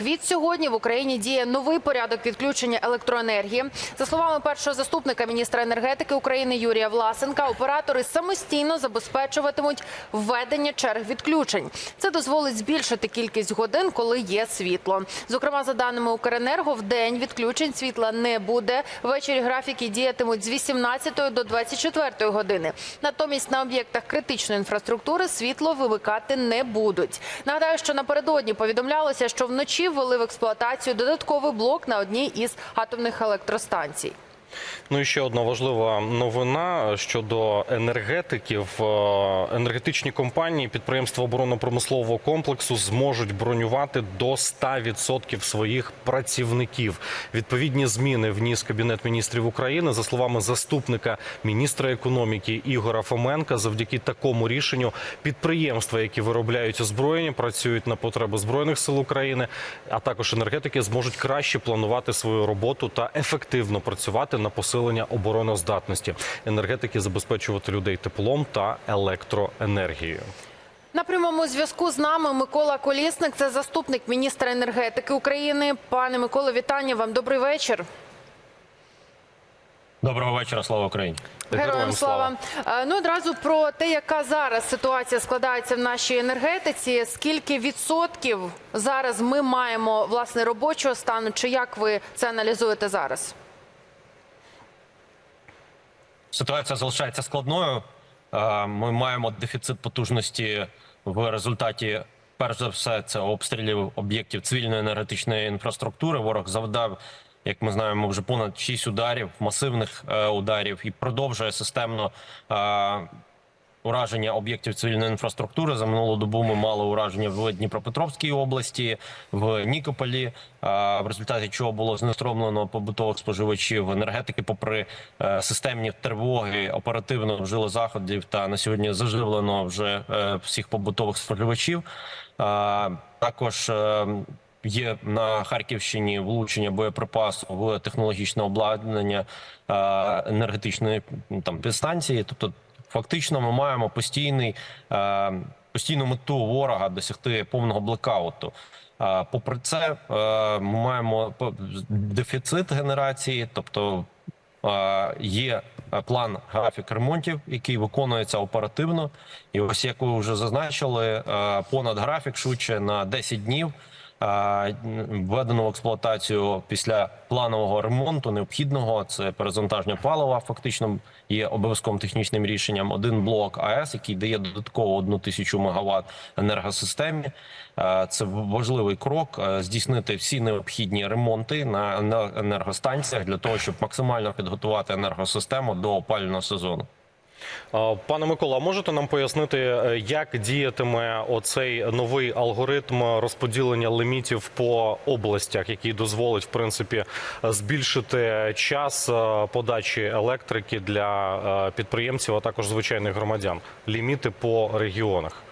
Від сьогодні в Україні діє новий порядок відключення електроенергії. За словами першого заступника міністра енергетики України Юрія Власенка, оператори самостійно забезпечуватимуть введення черг відключень. Це дозволить збільшити кількість годин, коли є світло. Зокрема, за даними Укренерго, в день відключень світла не буде. Ввечері графіки діятимуть з 18 до 24 години. Натомість на об'єктах критичної інфраструктури світло вимикати не будуть. Нагадаю, що напередодні повідомлялося, що вночі ввели в експлуатацію додатковий блок на одній із атомних електростанцій. Ну і ще одна важлива новина щодо енергетиків. Е, Енергетичні компанії, підприємства оборонно-промислового комплексу зможуть бронювати до 100% своїх працівників. Відповідні зміни вніс Кабінет міністрів України. За словами заступника міністра економіки Ігора Фоменка, завдяки такому рішенню підприємства, які виробляють озброєння, працюють на потреби збройних сил України, а також енергетики зможуть краще планувати свою роботу та ефективно працювати на посилення обороноздатності. Енергетики забезпечувати людей теплом та електроенергією. На прямому зв'язку з нами Микола Колісник, це заступник міністра енергетики України. Пане Миколо, вітання вам. Добрий вечір. Доброго вечора, слава Україні. Героям слава. Ну одразу про те, яка зараз ситуація складається в нашій енергетиці. Скільки відсотків зараз ми маємо власне робочого стану? Чи як ви це аналізуєте зараз? Ситуація залишається складною. Е, Ми маємо дефіцит потужності в результаті. Перш за все, це обстрілів об'єктів цивільної енергетичної інфраструктури. Ворог завдав, як ми знаємо, вже понад 6 ударів, масивних е, ударів, і продовжує системно е, ураження об'єктів цивільної інфраструктури. За минулу добу ми мали ураження в Дніпропетровській області, в Нікополі, в результаті чого було знестромлено побутових споживачів енергетики, попри е, системні тривоги, оперативно вжили заходів та на сьогодні заживлено вже е, всіх побутових споживачів. Також е, Є на Харківщині влучення боєприпасу в технологічне обладнання е, енергетичної там підстанції. Тобто, фактично, ми маємо постійний е, постійну мету ворога досягти повного блекауту. Е, Попри це, е, ми маємо дефіцит генерації, тобто є план графік ремонтів, який виконується оперативно. І ось як ви вже зазначили, понад графік швидше на 10 днів. Введено в експлуатацію після планового ремонту необхідного це перезавантаження палива. Фактично є обов'язковим технічним рішенням. Один блок АЕС, який дає додатково одну тисячу мегаватт енергосистемі. Це важливий крок здійснити всі необхідні ремонти на на енергостанціях для того, щоб максимально підготувати енергосистему до опалювального сезону. Пане Микола, можете нам пояснити, е, як діятиме оцей новий алгоритм розподілення лімітів по областях, який дозволить в принципі збільшити час е, подачі електрики для е, підприємців, а також звичайних громадян? Ліміти по регіонах.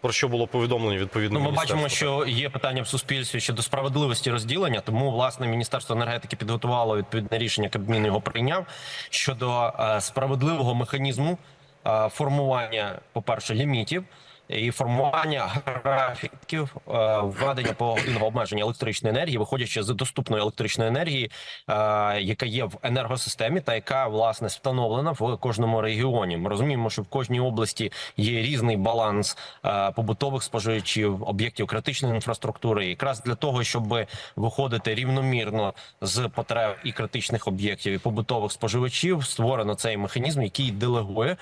Про що було повідомлено відповідно? Ну, ми бачимо, що є питання в суспільстві щодо справедливості розділення. Тому власне міністерство енергетики підготувало відповідне рішення. Кабмін його прийняв щодо е, справедливого механізму е, формування, по перше, лімітів. І формування графіків е, введення погодинного обмеження електричної енергії, виходячи з доступної електричної енергії, е, яка є в енергосистемі, та яка власне встановлена в кожному регіоні. Ми розуміємо, що в кожній області є різний баланс е, побутових споживачів, об'єктів критичної інфраструктури. І якраз для того, щоб виходити рівномірно з потреб і критичних об'єктів і побутових споживачів, створено цей механізм, який делегує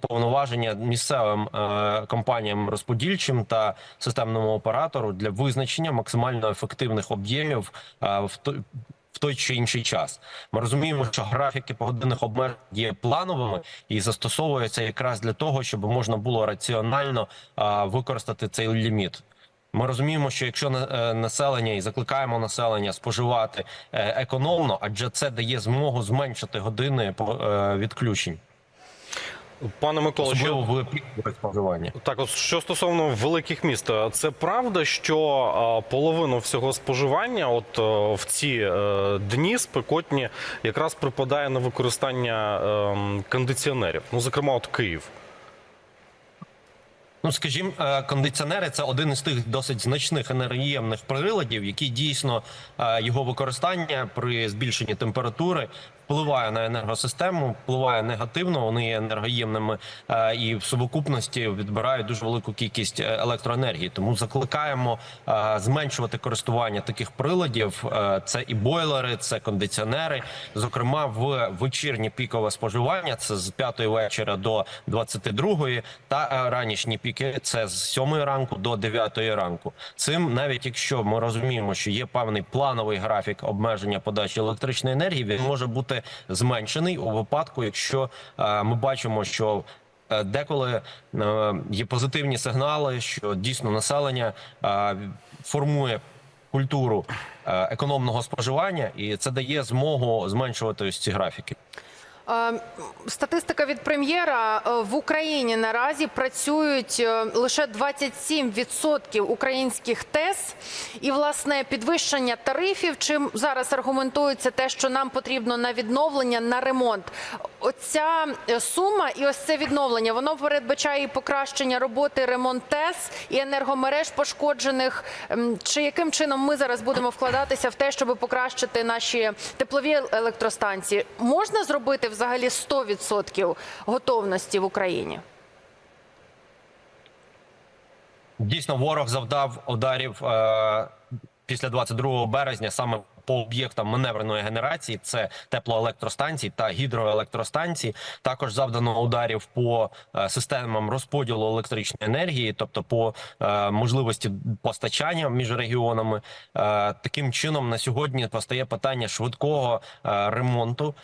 повноваження місцевим е, компаніям розподільчим та системному оператору для визначення максимально ефективних об'ємів е, в. В той чи інший час ми розуміємо, що графіки погодинних обмежень є плановими і застосовуються якраз для того, щоб можна було раціонально а, використати цей ліміт. Ми розуміємо, що якщо е, населення і закликаємо населення споживати е, економно, адже це дає змогу зменшити години по- е, відключень, Пане Миколо, що... особливо в споживання. Так, от що стосовно великих міст, це правда, що половину всього споживання, от е, в ці е, дні спекотні, якраз припадає на використання е, кондиціонерів. Ну, зокрема, от Київ. Ну, скажімо, е, кондиціонери це один із тих досить значних енергоємних приладів, які дійсно е, його використання при збільшенні температури впливає на енергосистему, впливає негативно. Вони є енергоємними е, і в сукупності відбирають дуже велику кількість електроенергії. Тому закликаємо зменшувати користування таких приладів. Це і бойлери, це кондиціонери. Зокрема, в вечірнє пікове споживання це з 5 вечора до 22 та ранішні піки це з 7 ранку до 9 ранку. Цим навіть якщо ми розуміємо, що є певний плановий графік обмеження подачі електричної енергії, він може бути зменшений у випадку, якщо е, ми бачимо, що е, Деколи е, є позитивні сигнали, що дійсно населення формує культуру економного споживання, і це дає змогу зменшувати ось ці графіки. Е, Статистика від прем'єра Е, в Україні наразі працюють е, лише 27% українських ТЕС. І власне підвищення тарифів. Чим зараз аргументується те, що нам потрібно на відновлення на ремонт. Оця сума і ось це відновлення воно передбачає і покращення роботи ремонт ТЕС і енергомереж пошкоджених. Ем, Чи яким чином ми зараз будемо вкладатися в те, щоб покращити наші теплові електростанції? Можна зробити взагалі 100% готовності в Україні? Дійсно, ворог завдав ударів е, після 22 березня саме по об'єктам маневреної генерації. Це теплоелектростанції та гідроелектростанції. Також завдано ударів по е, системам розподілу електричної енергії, тобто по е, можливості постачання між регіонами. Е, таким чином на сьогодні постає питання швидкого ремонту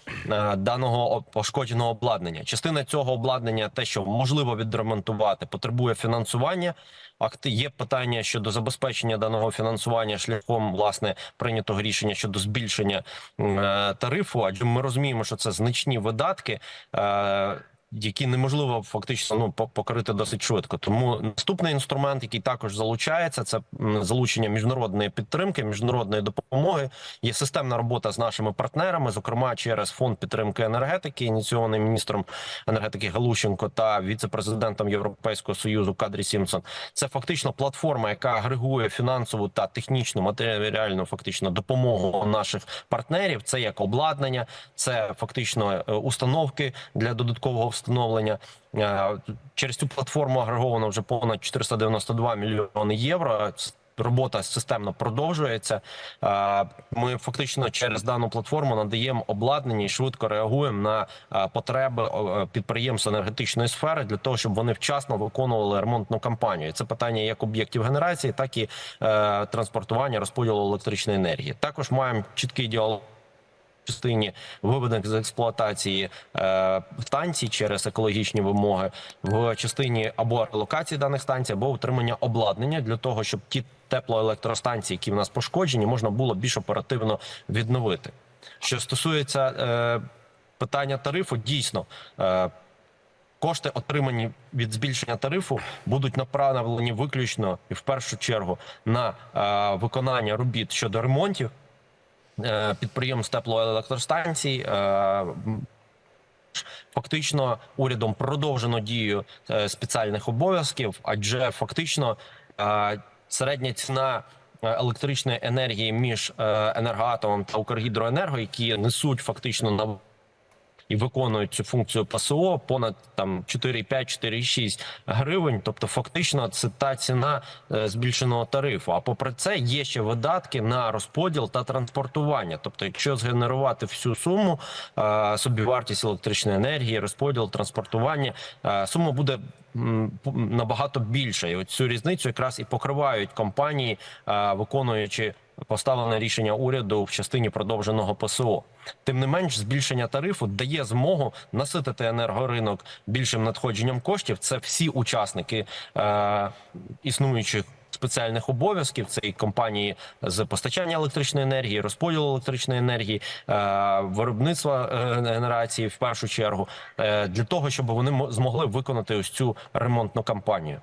даного пошкодженого обладнання. Частина цього обладнання, те, що можливо відремонтувати, потребує фінансування. Є питання щодо забезпечення даного фінансування шляхом власне прийнятого рішення щодо збільшення е, тарифу. Адже ми розуміємо, що це значні видатки. Які неможливо фактично ну по- покрити досить швидко. Тому наступний інструмент, який також залучається, це залучення міжнародної підтримки, міжнародної допомоги. Є системна робота з нашими партнерами, зокрема через фонд підтримки енергетики, ініційований міністром енергетики Галущенко та віце-президентом Європейського союзу Кадрі Сімпсон. Це фактично платформа, яка агрегує фінансову та технічну матеріальну фактично допомогу наших партнерів. Це як обладнання, це фактично е, установки для додаткового встановлення. Е, Через цю платформу агреговано вже понад 492 мільйони євро. Робота системно продовжується. Е, Ми фактично через дану платформу надаємо обладнання і швидко реагуємо на е, потреби підприємств енергетичної сфери для того, щоб вони вчасно виконували ремонтну кампанію. Це питання як об'єктів генерації, так і транспортування розподілу електричної енергії. Також маємо чіткий діалог частині виведених з експлуатації е, станцій через екологічні вимоги, в частині або релокації даних станцій, або утримання обладнання для того, щоб ті теплоелектростанції, які в нас пошкоджені, можна було більш оперативно відновити. Що стосується е, питання тарифу, дійсно. Е, Кошти, отримані від збільшення тарифу, будуть направлені виключно і в першу чергу на е, виконання робіт щодо ремонтів підприємств теплоелектростанцій. е, Фактично урядом продовжено дію е, спеціальних обов'язків, адже фактично е, середня ціна е, електричної енергії між е, енергоатомом та Укргідроенерго, які несуть фактично на і виконують цю функцію ПСО понад там 4,5-4,6 гривень. Тобто, фактично, це та ціна е, збільшеного тарифу. А попри це є ще видатки на розподіл та транспортування. Тобто, якщо згенерувати всю суму, е, собівартість електричної енергії, розподіл, транспортування, е, сума буде. Набагато більше, і от цю різницю якраз і покривають компанії, виконуючи поставлене рішення уряду в частині продовженого ПСО. Тим не менш, збільшення тарифу дає змогу наситити енергоринок більшим надходженням коштів. Це всі учасники е, існуючих. Спеціальних обов'язків це і компанії з постачання електричної енергії, розподілу електричної енергії, е, виробництва е, генерації в першу чергу, е, для того, щоб вони мо- змогли виконати ось цю ремонтну кампанію.